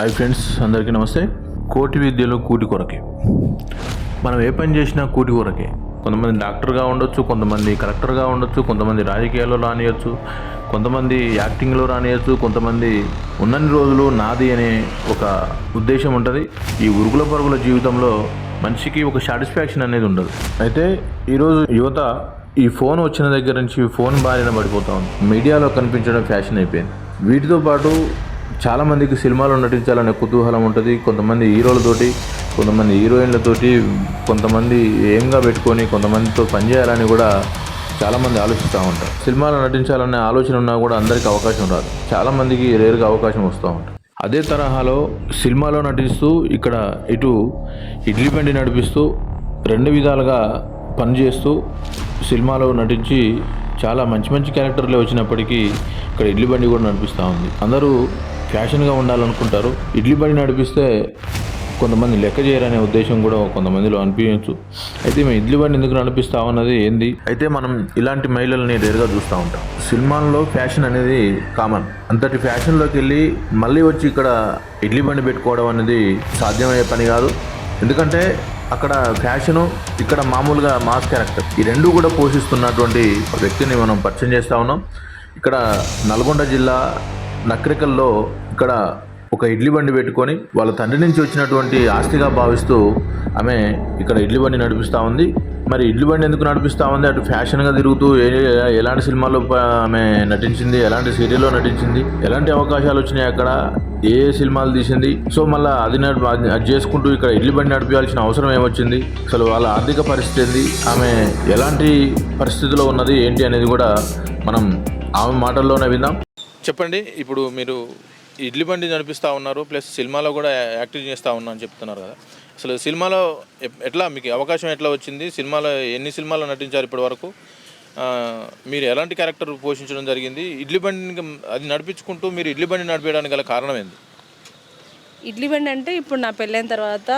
Hi friends అందరికీ నమస్తే. కోటి విద్యలో కూటి కొరకే. మనం ఏ పని చేసినా కూటి కొరకే. కొంతమంది డాక్టర్గా ఉండొచ్చు కొంతమంది కలెక్టర్గా ఉండొచ్చు కొంతమంది రాజకీయాల్లో రానియచ్చు కొంతమంది యాక్టింగ్లో రానియచ్చు కొంతమంది ఉన్నన్ని రోజులు నాది అనే ఒక ఉద్దేశం ఉంటుంది. ఈ ఉరుగుల పరుగుల జీవితంలో మనిషికి ఒక సాటిస్ఫాక్షన్ అనేది ఉండదు. అయితే ఈరోజు యువత ఈ ఫోన్ వచ్చిన దగ్గర నుంచి ఫోన్ బారిన పడిపోతా ఉంది. మీడియాలో కనిపించడం ఫ్యాషన్ అయిపోయింది. వీటితో పాటు చాలామందికి సినిమాలో నటించాలనే కుతూహలం ఉంటుంది. కొంతమంది హీరోలతోటి కొంతమంది హీరోయిన్లతోటి కొంతమంది ఏంగా పెట్టుకొని కొంతమందితో పనిచేయాలని కూడా చాలామంది ఆలోచిస్తూ ఉంటారు. సినిమాలో నటించాలనే ఆలోచన ఉన్నా కూడా అందరికీ అవకాశం రాదు. చాలామందికి రేరుగా అవకాశం వస్తూ ఉంటుంది. అదే తరహాలో సినిమాలో నటిస్తూ ఇక్కడ ఇటు ఇడ్లీ బండి నడిపిస్తూ రెండు విధాలుగా పనిచేస్తూ సినిమాలో నటించి చాలా మంచి మంచి క్యారెక్టర్లే వచ్చినప్పటికీ ఇక్కడ ఇడ్లీ బండి కూడా నడిపిస్తూ ఉంది. అందరూ ఫ్యాషన్గా ఉండాలనుకుంటారు. ఇడ్లీ బండి నడిపిస్తే కొంతమంది లెక్క చేయరనే ఉద్దేశం కూడా కొంతమందిలో అనిపించవచ్చు అయితే మేము ఇడ్లీ బండి ఎందుకు నడిపిస్తామన్నది ఏంది? అయితే మనం ఇలాంటి మహిళల్ని రేరుగా చూస్తూ ఉంటాం. సినిమాల్లో ఫ్యాషన్ అనేది కామన్. అంతటి ఫ్యాషన్లోకి వెళ్ళి మళ్ళీ వచ్చి ఇక్కడ ఇడ్లీ బండి పెట్టుకోవడం అనేది సాధ్యమయ్యే పని కాదు. ఎందుకంటే అక్కడ ఫ్యాషను ఇక్కడ మామూలుగా మాస్ క్యారెక్టర్ ఈ రెండు కూడా పోషిస్తున్నటువంటి వ్యక్తిని మనం పరిచయం చేస్తూ ఉన్నాం. ఇక్కడ నల్గొండ జిల్లా నక్రికల్లో ఇక్కడ ఒక ఇడ్లీ బండి పెట్టుకొని వాళ్ళ తండ్రి నుంచి వచ్చినటువంటి ఆస్తిగా భావిస్తూ ఆమె ఇక్కడ ఇడ్లీ బండి నడిపిస్తూ ఉంది. మరి ఇడ్లీ బండి ఎందుకు నడిపిస్తూ ఉంది? అటు ఫ్యాషన్గా తిరుగుతూ ఏ ఎలాంటి సినిమాల్లో ఆమె నటించింది? ఎలాంటి సీరియల్లో నటించింది? ఎలాంటి అవకాశాలు వచ్చినాయి అక్కడ? ఏ సినిమాలు తీసింది? సో మళ్ళీ అది నడి అది- అది చేసుకుంటూ ఇక్కడ ఇడ్లీ బండి నడిపించాల్సిన అవసరం ఏమొచ్చింది? అసలు వాళ్ళ ఆర్థిక పరిస్థితి ఏంది? ఆమె ఎలాంటి పరిస్థితిలో ఉన్నది? ఏంటి అనేది కూడా మనం ఆమె మాటల్లోనే విందాం. చెప్పండి ఇప్పుడు మీరు ఇడ్లీ బండి నడిపిస్తూ ఉన్నారు ప్లస్ సినిమాలో కూడా యాక్టింగ్ చేస్తూ ఉన్నా అని చెప్తున్నారు కదా. అసలు సినిమాలో ఎప్- ఎట్లా మీకు అవకాశం ఎట్లా వచ్చింది? సినిమాలో ఎన్ని సినిమాలు నటించారు ఇప్పటి వరకు? మీరు ఎలాంటి క్యారెక్టర్ పోషించడం జరిగింది? ఇడ్లీ బండిని అది నడిపించుకుంటూ మీరు ఇడ్లీ బండి నడిపించడానికి గల కారణం ఏంది? ఇడ్లీ బండి అంటే ఇప్పుడు నా పెళ్ళైన తర్వాత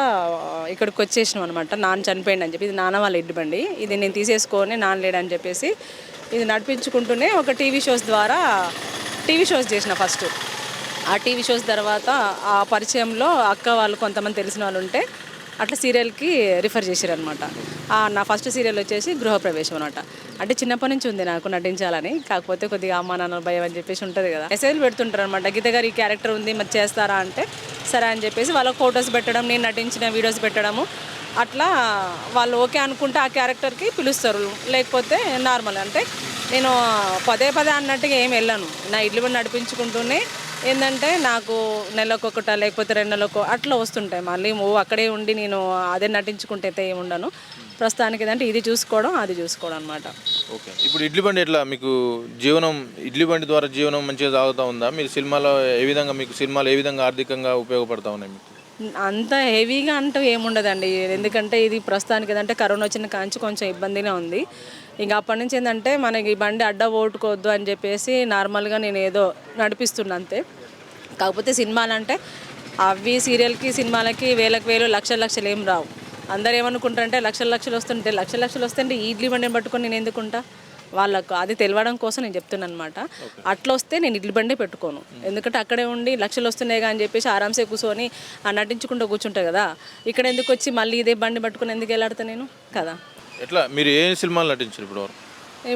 ఇక్కడికి వచ్చేసినాం అనమాట నాన్న చనిపోయింది అని చెప్పి ఇది నాన్న వాళ్ళ ఇడ్లీ బండి. ఇది నేను తీసేసుకొని నాన్న లేడని చెప్పేసి ఇది నడిపించుకుంటూనే ఒక టీవీ షోస్ ద్వారా టీవీ షోస్ చేసిన ఫస్ట్. ఆ టీవీ షోస్ తర్వాత ఆ పరిచయంలో అక్క వాళ్ళు కొంతమంది తెలిసిన వాళ్ళు ఉంటే అట్లా సీరియల్కి రిఫర్ చేశారు అనమాట నా ఫస్ట్ సీరియల్ వచ్చేసి గృహప్రవేశం అనమాట అంటే చిన్నప్పటి నుంచి ఉంది నాకు నటించాలని. కాకపోతే కొద్దిగా అమ్మా నాన్న భయం అని చెప్పేసి ఉంటుంది కదా. ఎస్ఐలు పెడుతుంటారు అనమాట గీత గారు ఈ క్యారెక్టర్ ఉంది మరి చేస్తారా అంటే సరే అని చెప్పేసి వాళ్ళ ఫొటోస్ పెట్టడం నేను నటించిన వీడియోస్ పెట్టడము. అట్లా వాళ్ళు ఓకే అనుకుంటే ఆ క్యారెక్టర్కి పిలుస్తారు. లేకపోతే నార్మల్ అంటే నేను పదే పదే అన్నట్టుగా ఏం వెళ్ళాను. నా ఇల్లు బండి నడిపించుకుంటూనే ఏంటంటే నాకు నెలకొకట లేకపోతే రెండు నెలలకు అట్లా వస్తుంటాయి. మళ్ళీ ఓ అక్కడే ఉండి నేను అదే నటించుకుంటే అయితే ఏముండను ఉండను. ప్రస్తుతానికి ఏదంటే ఇది చూసుకోవడం అది చూసుకోవడం అనమాట ఓకే. ఇప్పుడు ఇడ్లీ బండి ఎట్లా? మీకు జీవనం ఇడ్లీ బండి ద్వారా జీవనం మంచిగా సాగుతూ ఉందా? మీరు సినిమాలో ఏ విధంగా మీకు సినిమాలు ఏ విధంగా ఆర్థికంగా ఉపయోగపడతా ఉన్నాయి మీకు? అంత హెవీగా అంటూ ఏముండదండి. ఎందుకంటే ఇది ప్రస్తుతానికి ఏదంటే కరోనా వచ్చిన కాంచి కొంచెం ఇబ్బందిగా ఉంది. ఇంకా అప్పటి నుంచి ఏంటంటే మనకి ఈ బండి అడ్డ ఓటుకోవద్దు అని చెప్పేసి నార్మల్గా నేను ఏదో నడిపిస్తున్నా అంతే. కాకపోతే సినిమాలు అంటే అవి సీరియల్కి సినిమాలకి వేలకు వేలు లక్షల లక్షలు ఏం రావు. అందరు ఏమనుకుంటారంటే లక్షల లక్షలు వస్తుంటే లక్షల లక్షలు వస్తుంటే ఈడ్లీ ఇడ్లీ బండిని పట్టుకొని నేను ఎందుకుంటా? వాళ్ళకు అది తెలియడం కోసం నేను చెప్తున్నాను అనమాట అట్లా వస్తే నేను ఇడ్లీ బండి పెట్టుకోను. ఎందుకంటే అక్కడే ఉండి లక్షలు వస్తున్నాయి అని చెప్పేసి ఆరామ్సే కూర్చొని ఆ నటించుకుంటూ కూర్చుంటా కదా. ఇక్కడ ఎందుకు వచ్చి మళ్ళీ ఇదే బండి పట్టుకొని ఎందుకు వెళ్ళాడతా నేను? కదా. ఎట్లా మీరు ఏ సినిమాలు నటించారు ఇప్పుడు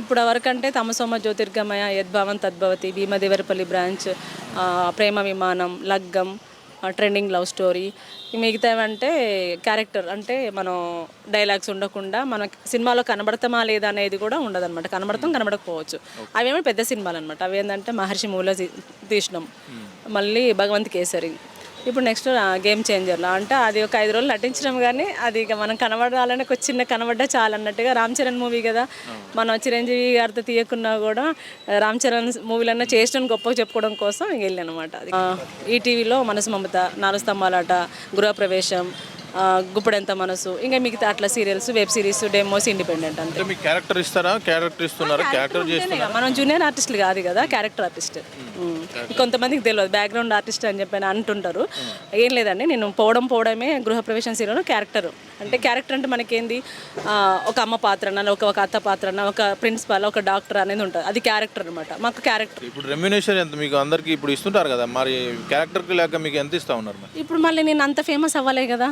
ఇప్పుడు వరకంటే తమసోమ జ్యోతిర్గమయ యద్భావం తద్భవతి భీమదేవరపల్లి బ్రాంచ్ ప్రేమ విమానం లగ్గం ట్రెండింగ్ లవ్ స్టోరీ. మిగతావంటే క్యారెక్టర్ అంటే మనం డైలాగ్స్ ఉండకుండా మన సినిమాలో కనబడతామా లేదా అనేది కూడా ఉండదన్నమాట. కనబడతాం కనబడకపోవచ్చు. అవేమో పెద్ద సినిమాలు అనమాట అవి ఏంటంటే మహర్షి మూల తీసినాం. మళ్ళీ భగవంత్ కేసరి. ఇప్పుడు నెక్స్ట్ గేమ్ చేంజర్లో. అంటే అది ఒక ఐదు రోజులు నటించడం కానీ అది ఇక మనం కనబడాలని ఒక చిన్న కనబడ్డా చాలా అన్నట్టుగా రామ్ చరణ్ మూవీ కదా. మనం చిరంజీవి గారితో తీయకున్నా కూడా రామ్ చరణ్ మూవీలన్నా చేసిన గొప్ప చెప్పుకోవడం కోసం ఇంక వెళ్ళాను అనమాట ఈ టీవీలో మనసు మమత నాలుగు స్తంభాలాట గృహప్రవేశం గుప్పడెంత మనసు ఇంకా మిగతా అట్లా serials web series demos independent అంతే. అంటే మీకు క్యారెక్టర్ ఇస్తారా? క్యారెక్టర్ ఇస్తున్నారా? క్యారెక్టర్ మనం జూనియర్ ఆర్టిస్టులు కాదు కదా క్యారెక్టర్ ఆర్టిస్ట్. కొంతమందికి తెలియదు బ్యాక్గ్రౌండ్ ఆర్టిస్ట్ అని చెప్పి అని అంటుంటారు. ఏం లేదండి నేను పోవడం పోవడమే గృహప్రవేశం సీరియల్ క్యారెక్టర్ అంటే క్యారెక్టర్ అంటే మనకేంది? ఒక అమ్మ పాత్రన ఒక ఒక అత్త పాత్రన ఒక ప్రిన్సిపల్ ఒక డాక్టర్ అనేది ఉంటుంది. అది క్యారెక్టర్ అనమాట మాకు క్యారెక్టర్ ఇప్పుడు రెమ్యునేషన్ ఎంత? మీకు అందరికి ఇప్పుడు ఇస్తుంటారు కదా మరి క్యారెక్టర్కి లేక మీకు ఎంత ఇస్తా ఉన్నారు ఇప్పుడు మళ్ళీ నేను అంత ఫేమస్ అవ్వలే కదా.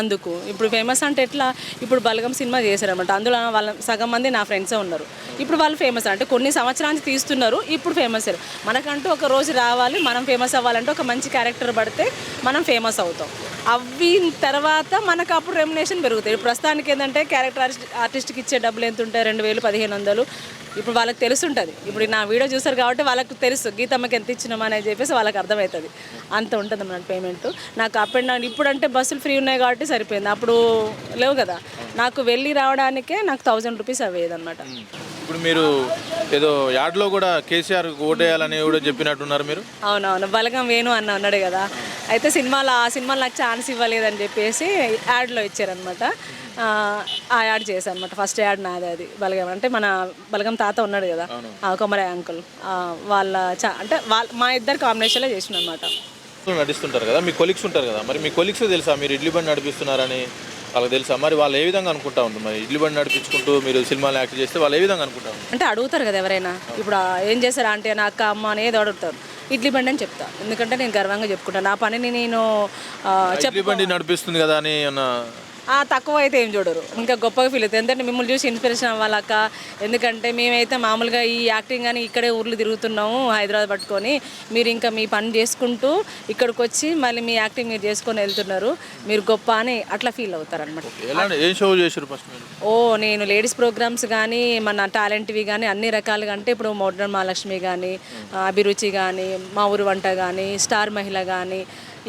అందుకు. ఇప్పుడు ఫేమస్ అంటే ఎట్లా? ఇప్పుడు బలగం సినిమా చేశారనమాట అందులో వాళ్ళ సగం మంది నా ఫ్రెండ్సే ఉన్నారు. ఇప్పుడు వాళ్ళు ఫేమస్ అంటే కొన్ని సంవత్సరాల నుంచి తీస్తున్నారు. ఇప్పుడు ఫేమస్ మనకంటూ ఒక రోజు రావాలి మనం ఫేమస్ అవ్వాలంటే ఒక మంచి క్యారెక్టర్ పడితే మనం ఫేమస్ అవుతాం. అవి తర్వాత మనకు అప్పుడు రెమ్యునేషన్ పెరుగుతాయి. ఇప్పుడు ప్రస్తుతానికి ఏంటంటే క్యారెక్టర్ ఆర్టిస్ట్ ఆర్టిస్ట్కి ఇచ్చే డబ్బులు ఎంత ఉంటాయి? రెండు వేలు పదిహేను వందలు. ఇప్పుడు వాళ్ళకి తెలుసుంటుంది. ఇప్పుడు నా వీడియో చూసారు కాబట్టి వాళ్ళకి తెలుసు. గీతమ్మకి ఎంత ఇచ్చినామా అని చెప్పేసి వాళ్ళకి అర్థమవుతుంది. అంత ఉంటుంది అన్నమాట పేమెంట్ నాకు అప్ అండ్ డౌన్ ఇప్పుడు అంటే బస్సులు ఫ్రీ ఉన్నాయి కాబట్టి సరిపోయింది. అప్పుడు లేవు కదా. నాకు వెళ్ళి రావడానికే నాకు థౌజండ్ రూపీస్ అవ్వేది అనమాట ఇప్పుడు మీరు ఏదో యాడ్లో కూడా కేసీఆర్ ఓటేయాలని కూడా చెప్పినట్టున్నారు మీరు? అవునవును బలగం వేణు అన్న ఉన్నాడు కదా. అయితే సినిమాలో ఆ సినిమాలో నాకు ఛాన్స్ ఇవ్వలేదని చెప్పేసి యాడ్లో ఇచ్చారనమాట ఆ యాడ్ చేశాను అనమాట ఫస్ట్ యాడ్ నాదే అది బలగం. అంటే మన బలగం తాత ఉన్నాడు కదా ఆ కొమరే అంకుల్. వాళ్ళ అంటే వాళ్ళ మా ఇద్దరు కాంబినేషన్లో చేసిన అనమాట నడుస్తుంటారు కదా మీ కొలిక్స్ ఉంటారు కదా మరి మీ కొలిక్స్ తెలుసా మీరు ఇడ్లీ బండి నడిపిస్తున్నారని? వాళ్ళకి తెలుసా? మరి వాళ్ళు ఏ విధంగా అనుకుంటా ఉంటారు? మరి ఇడ్లీ బండి నడిపించుకుంటూ మీరు సినిమాలు యాక్ట్ చేస్తే వాళ్ళు ఏ విధంగా అనుకుంటా ఉంటారు? అంటే అడుగుతారు కదా ఎవరైనా. ఇప్పుడు ఏం చేశారు అంటే నా అక్క అమ్మ అనేది అడుగుతారు. ఇడ్లీ బండి అని చెప్తా. ఎందుకంటే నేను గర్వంగా చెప్పుకుంటాను నా పనిని నేను ఇడ్లీ బండి నడిపిస్తుంది కదా అని తక్కువ అయితే ఏం చూడరు. ఇంకా గొప్పగా ఫీల్ అవుతుంది. ఎందుకంటే మిమ్మల్ని చూసి ఇన్స్పిరేషన్ అవ్వాలక్క. ఎందుకంటే మేమైతే మామూలుగా ఈ యాక్టింగ్ అని ఇక్కడే ఊర్లు తిరుగుతున్నాము హైదరాబాద్ పట్టుకొని. మీరు ఇంకా మీ పని చేసుకుంటూ ఇక్కడికి వచ్చి మళ్ళీ మీ యాక్టింగ్ మీరు చేసుకొని వెళ్తున్నారు. మీరు గొప్ప అని అట్లా ఫీల్ అవుతారు అనమాట ఎలా ఏం షో చేశారు ఫస్ట్ మీరు? ఓ నేను లేడీస్ ప్రోగ్రామ్స్ కానీ మన టాలెంట్వి కానీ అన్ని రకాలుగా అంటే ఇప్పుడు మోడ్రన్ మహాలక్ష్మి కానీ అభిరుచి కానీ మా ఊరు వంట కానీ స్టార్ మహిళ కానీ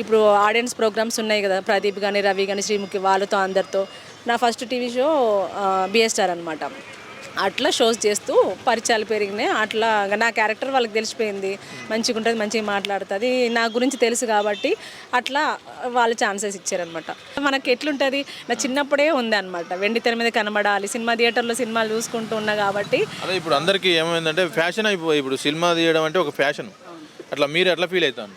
ఇప్పుడు ఆడియన్స్ ప్రోగ్రామ్స్ ఉన్నాయి కదా ప్రదీప్ కానీ రవి కానీ శ్రీముఖి వాళ్ళతో అందరితో. నా ఫస్ట్ టీవీ షో బిఎస్టార్ అనమాట అట్లా షోస్ చేస్తూ పరిచయాలు పెరిగినాయి. అట్లా నా క్యారెక్టర్ వాళ్ళకి తెలిసిపోయింది. మంచిగా ఉంటుంది మంచిగా మాట్లాడుతుంది. నా గురించి తెలుసు కాబట్టి అట్లా వాళ్ళు ఛాన్సెస్ ఇచ్చారనమాట మనకి ఎట్లుంటుంది? నా చిన్నప్పుడే ఉంది అనమాట వెండి తెర మీద కనబడాలి. సినిమా థియేటర్లో సినిమాలు చూసుకుంటూ ఉన్నా కాబట్టి అదే ఇప్పుడు అందరికీ ఏమైందంటే ఫ్యాషన్ అయిపోయి ఇప్పుడు సినిమా తీయడం అంటే ఒక ఫ్యాషన్. అట్లా మీరు ఎట్లా ఫీల్ అవుతాను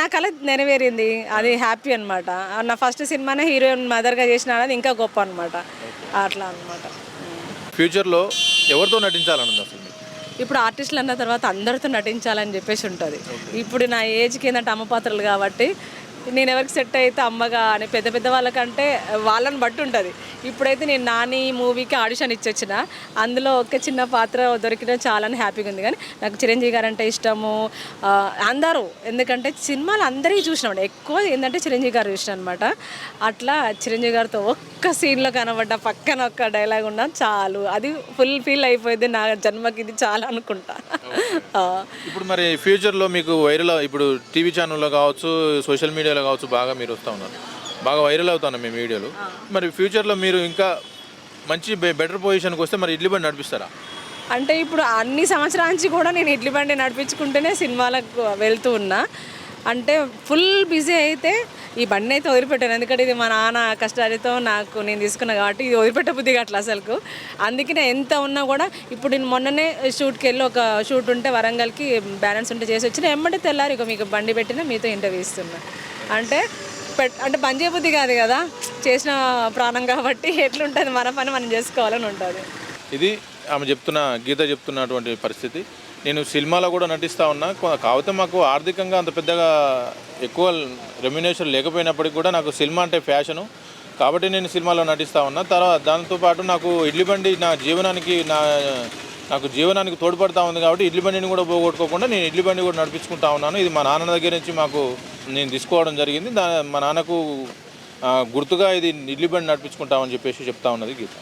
నా కళ నెరవేరింది. అది హ్యాపీ అనమాట నా ఫస్ట్ సినిమానే హీరోయిన్ మదర్గా చేసిన అనేది ఇంకా గొప్ప అనమాట అట్లా అనమాట ఫ్యూచర్లో ఎవరితో అసలు మీకు? ఇప్పుడు ఆర్టిస్టులు అన్న తర్వాత అందరితో నటించాలని చెప్పేసి ఉంటుంది. ఇప్పుడు నా ఏజ్కి ఏంటంటే అమ్మ పాత్రలు కాబట్టి నేను ఎవరికి సెట్ అయితే అమ్మగా అని పెద్ద పెద్ద వాళ్ళకంటే వాళ్ళని బట్టి ఉంటుంది. ఇప్పుడైతే నేను నాని మూవీకి ఆడిషన్ ఇచ్చొచ్చిన. అందులో ఒక చిన్న పాత్ర దొరికిన చాలా హ్యాపీగా ఉంది. కానీ నాకు చిరంజీవి గారు అంటే ఇష్టము అందరూ. ఎందుకంటే సినిమాలు అందరికీ చూసినామండి ఎక్కువ ఏంటంటే చిరంజీవి గారు చూసిన అనమాట అట్లా చిరంజీవి గారితో ఒక్క సీన్లో కనబడ్డ పక్కన ఒక్క డైలాగ్ ఉన్నా చాలు. అది ఫుల్ ఫీల్ అయిపోయింది. నా జన్మకి ఇది చాలా అనుకుంటా. ఇప్పుడు మరి ఫ్యూచర్లో మీకు వైరల్ ఇప్పుడు టీవీ ఛానల్లో కావచ్చు సోషల్ మీడియా మీడియాలో కావచ్చు బాగా మీరు వస్తూ ఉన్నారు. బాగా వైరల్ అవుతున్నాం మీ వీడియోలు. మరి ఫ్యూచర్లో మీరు ఇంకా మంచి బెటర్ పొజిషన్కి వస్తే మరి ఇడ్లీ బండి నడిపిస్తారా? అంటే ఇప్పుడు అన్ని సంవత్సరాల నుంచి కూడా నేను ఇడ్లీ బండి నడిపించుకుంటేనే సినిమాలకు వెళ్తూ ఉన్నా. అంటే ఫుల్ బిజీ అయితే ఈ బండి అయితే వదిలిపెట్టాను. ఎందుకంటే ఇది మా నాన్న కష్టాలతో నాకు నేను తీసుకున్నా కాబట్టి ఇది వదిలిపెట్ట బుద్ధి అట్లా అసలుకు. అందుకనే ఎంత ఉన్నా కూడా ఇప్పుడు నేను మొన్ననే షూట్కి వెళ్ళి ఒక షూట్ ఉంటే వరంగల్కి బ్యాలెన్స్ ఉంటే చేసి వచ్చిన ఎమ్మటే తెల్లారి ఇక మీకు బండి పెట్టినా మీతో ఇంటర్వ్యూ ఇస్తున్నా. అంటే అంటే పని చేయబుద్ధి కాదు కదా. చేసిన ప్రాణం కాబట్టి ఎట్లుంటుంది మన పని మనం చేసుకోవాలని ఉంటుంది. ఇది ఆమె చెప్తున్న గీత చెప్తున్నటువంటి పరిస్థితి. నేను సినిమాలో కూడా నటిస్తూ ఉన్నా. కాకపోతే మాకు ఆర్థికంగా అంత పెద్దగా ఎక్కువ రెమ్యునేషన్ లేకపోయినప్పటికీ కూడా నాకు సినిమా అంటే ఫ్యాషను. కాబట్టి నేను సినిమాలో నటిస్తూ ఉన్నా. తర్వాత దాంతోపాటు నాకు ఇడ్లీ బండి నా జీవనానికి నా నాకు జీవనానికి తోడ్పడతా ఉంది కాబట్టి ఇడ్లీ బండిని కూడా పోగొట్టుకోకుండా నేను ఇడ్లీ బండి కూడా నడిపించుకుంటా ఉన్నాను. ఇది మా నాన్న దగ్గర నుంచి మాకు నేను తీసుకోవడం జరిగింది. దా మా నాన్నకు గుర్తుగా ఇది ఇడ్లీ బండి నడిపించుకుంటామని చెప్పేసి చెప్తా ఉన్నది గీత.